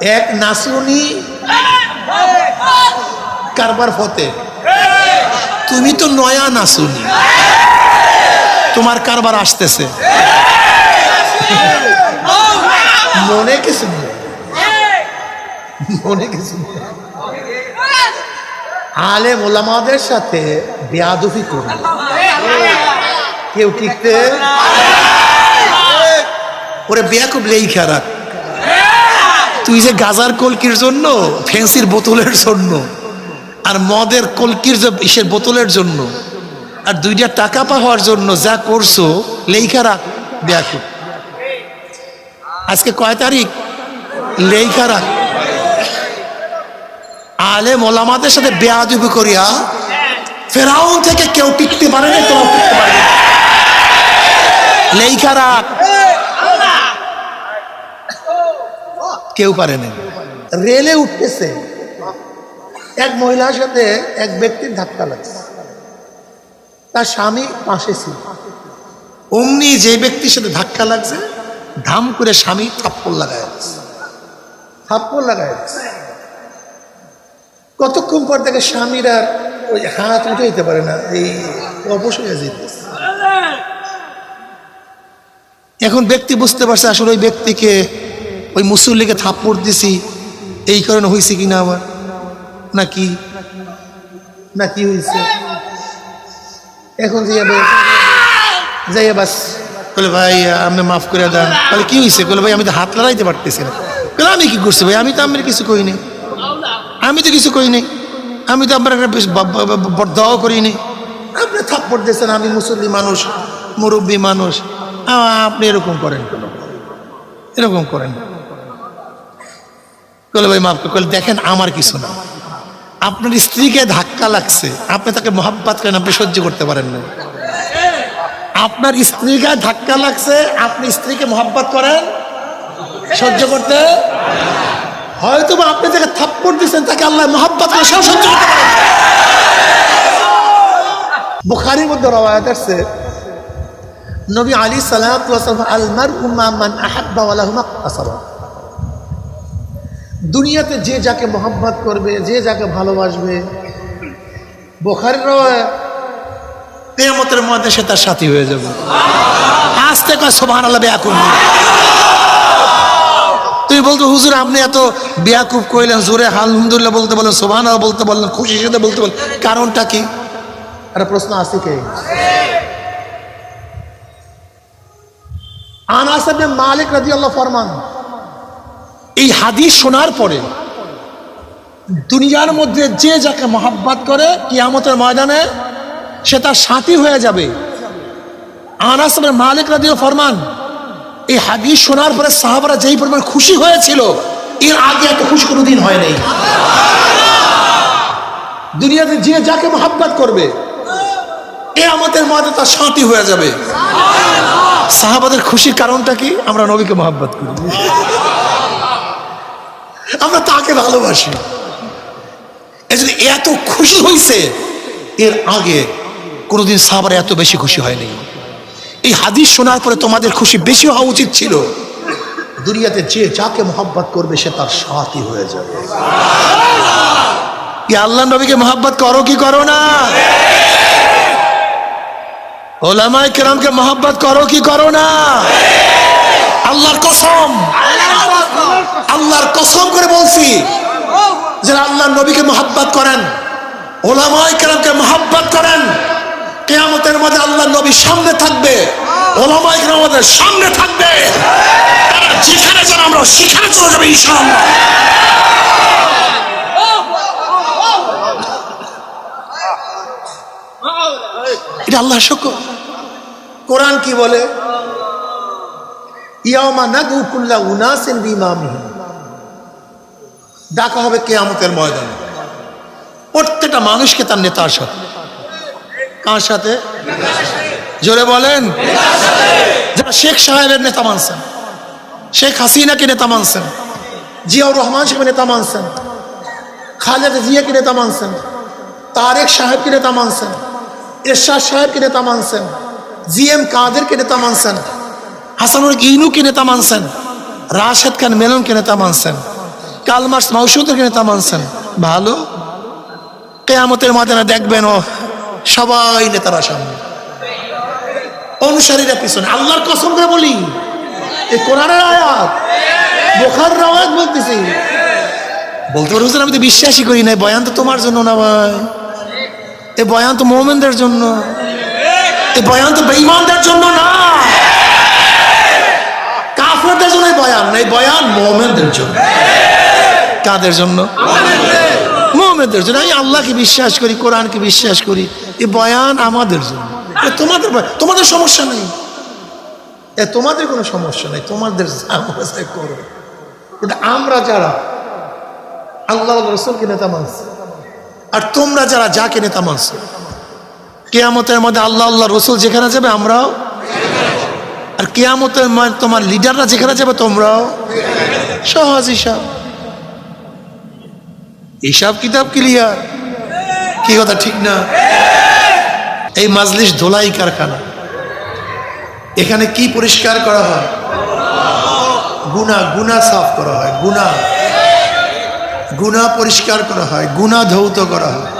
এক নাসুনি কারবার ফতে। তুমি তো নয়া নাসুনি তোমার কারবার আসতেছে। মনে কিছু মনে কিছু আলে মোলামাদের সাথে বেয়াদুফি করবে। কেউ টিকতে ওরে বেয়াকুব লেই খারাপ তুই যে গাজার কলকির জন্য, ফেন্সির বোতলের জন্য, আর মদের কলকির ইসের বোতলের জন্য, আর দুইটা টাকা পাওয়ার জন্য যা করছ লেখা রাখ বেয়াকুব আজকে কয় তারিখ? লেখা রাখ। আলে মোলামাদের সাথে বেয়াদুবি করিয়া, ফেরাউন থেকে কেউ টিকতে পারে না, কেউ টিকতে পারে লেখা রাখ। কেউ পারে না রেলে উঠতেছে। এক মহিলার সাথে এক ব্যক্তির ধাক্কা লাগছে। তার স্বামী পাশে ছিল। অমনি যে ব্যক্তির সাথে ধাক্কা লাগছে, ধাম করে স্বামী থাপ্পড় লাগায়। থাপ্পড় লাগায় দিচ্ছে। কতক্ষণ পর থেকে স্বামীর ওই হাত উঠে যেতে পারে না, এই অবশ্যই যেতেছে এখন ব্যক্তি বুঝতে পারছে আসলে ওই ব্যক্তিকে ওই মুসল্লিকে থাপ্পড় দিছি, এই কারণে হয়েছে কিনা আমার? নাকি? না কি হয়েছে এখন যাবে যাইয়া বাস। বলে ভাই, আপনি মাফ করে দেন। বলে কি হয়েছে বলে ভাই, আমি তো হাত লড়াইতে পারতেছি না। বলে আমি কি করছি ভাই? আমি তো আমার কিছু কই নাই আমি তো কিছু কই নাই আমি তো আমার একটা বরদাও করিনি। আপনি থাপ্পড় দিয়েছেন, আমি মুসল্লি মানুষ, মুরব্বী মানুষ। আপনি এরকম করেন কেন? এরকম করেন বলে ভাই মাফ করে দেখেন আমার কিছু না। আপনার স্ত্রীকে ধাক্কা লাগছে, আপনি তাকে মহাব্বাত করেন, আপনি সহ্য করতে পারেন না। আপনার স্ত্রীকে ধাক্কা লাগছে, আপনি স্ত্রীকে মহাব্বাত করেন, সহ্য করতে হয়তো বা আপনি যাকে থাপ্পড় দিচ্ছেন তাকে আল্লাহ মহাব্বাত করে, সেও সহ্য করতে পারেন বুখারির মধ্যে রবায়াত আসছে, নবী আলী সালাম আলমার উম্মান আহাব্বা ওয়ালাহুমা আসাবা দুনিয়াতে যে যাকে মোহাম্মত করবে, যে যাকে ভালোবাসবে, বোখারের কেয়ামতের মধ্যে সে তার সাথী হয়ে যাবে। আজ থেকে সোভান তুমি বলতো, হুজুর, আপনি এত বেয়াকুব কইলেন জোরে আলহামদুলিল্লাহ বলতে বলেন সোভান বলতে বললেন খুশি সাথে বলতে বলেন কারণটা কি? একটা প্রশ্ন আছে কে? আনাস মালিক আল্লাহ ফরমান এই হাদিস শোনার পরে দুনিয়ার মধ্যে যে যাকে মহাব্বাত করে কিয়ামতের ময়দানে, সে তার সাথী হয়ে যাবে। আনাস মালিক রাদিও ফরমান, এই হাদিস শোনার পরে সাহাবারা যেই পরিমাণ খুশি হয়েছিল, এর আগে এত খুশি কোনো দিন হয় নাই। দুনিয়াতে যে যাকে মহাব্বাত করবে, এ আমাদের মধ্যে তার সাথী হয়ে যাবে। সাহাবাদের খুশির কারণটা কি? আমরা নবীকে মহাব্বত করি। আমরা তাকে ভালোবাসি। এজন্য এত খুশি হয়েছে এর আগে কোনোদিন সাহাবারা এত বেশি খুশি হয়নি। এই হাদিস শোনার পরে তোমাদের খুশি বেশি হওয়া উচিত ছিল। দুনিয়াতে যে যাকে মোহাব্বত করবে, সে তার সাথী হয়ে যাবে। আল্লাহ নবীকে মোহাব্বত করো কি করো না? ওলামাই কেরামকে মোহাব্বত করো কি করো না? আল্লাহর কসম। কসম করে বলছি যারা আল্লাহ নবীকে মোহাব্বত করেন ওলামাই কেরামকে মোহাব্বত করেন, কেয়ামতের মধ্যে আল্লাহ নবী সামনে থাকবে ওলামাই কেরাম সামনে থাকবে। যেখানে যেন আমরা সেখানে চলে যাবে ইনশাআল্লাহ। এটা আল্লাহ শকর। কোরআন কি বলে? ইয়ামা নাদু কুল্লা উনাসিন ডাকা হবে কেয়ামতের ময়দানে। প্রত্যেকটা মানুষকে তার নেতার সাথে। কার সাথে? জোরে বলেন। যারা শেখ সাহেবের নেতা মানছেন, শেখ হাসিনাকে নেতা মানছেন, জিয়াউর রহমান সাহেব নেতা মানছেন, খালেদা জিয়াকে নেতা মানছেন, তারেক সাহেবকে নেতা মানছেন, এরশাদ সাহেবকে নেতা মানছেন জি এম কাদেরকে নেতা মানছেন হাসানুল ইনুকে নেতা মানছেন, রাশেদ খান মেননকে নেতা মানছেন। কাল মার্স মৌসুদের নেতা মানছেন? ভালো? কেয়ামতের মাধ্যমে দেখবেন, ও, সবাই নেতারা সামনে। অনুসারীরা পিছনে। আল্লাহর কসম করে বলি এই কোরআনের আয়াত বোখার আয়াত বলতেছি। বলতে পারো আমি তো বিশ্বাসই করি না বয়ান তো তোমার জন্য না ভাই। এ বয়ান তো মোমেনদের জন্য। এ বয়ান তো বেঈমানদের জন্য না। কাফেরদের জন্য বয়ান না এই বয়ান মোমেনদের জন্য। কাদের জন্য? মোহাম্মদের জন্য। আমি আল্লাহকে বিশ্বাস করি, কোরআনকে বিশ্বাস করি। এ বয়ান আমাদের জন্য। তোমাদের তোমাদের সমস্যা নেই। এ তোমাদের কোনো সমস্যা নেই। তোমাদের করো। আমরা যারা আল্লাহ রসুলকে নেতা মানছি, আর তোমরা যারা যাকে নেতা মানছো, কেয়ামতের মধ্যে আল্লাহ আল্লাহ, রসুল যেখানে যাবে, আমরাও। আর কেয়ামতের তোমার লিডাররা যেখানে যাবে, তোমরাও। সহজ হিসাব। হিসাব কিতাব ক্লিয়ার? কি কথা, ঠিক না? এই মাজলিস ধোলাই কারখানা। এখানে কি পরিষ্কার করা হয়? গুনা গুনা সাফ করা হয়, গুনা। গুনা পরিষ্কার করা হয়, গুনা ধৌত করা হয়।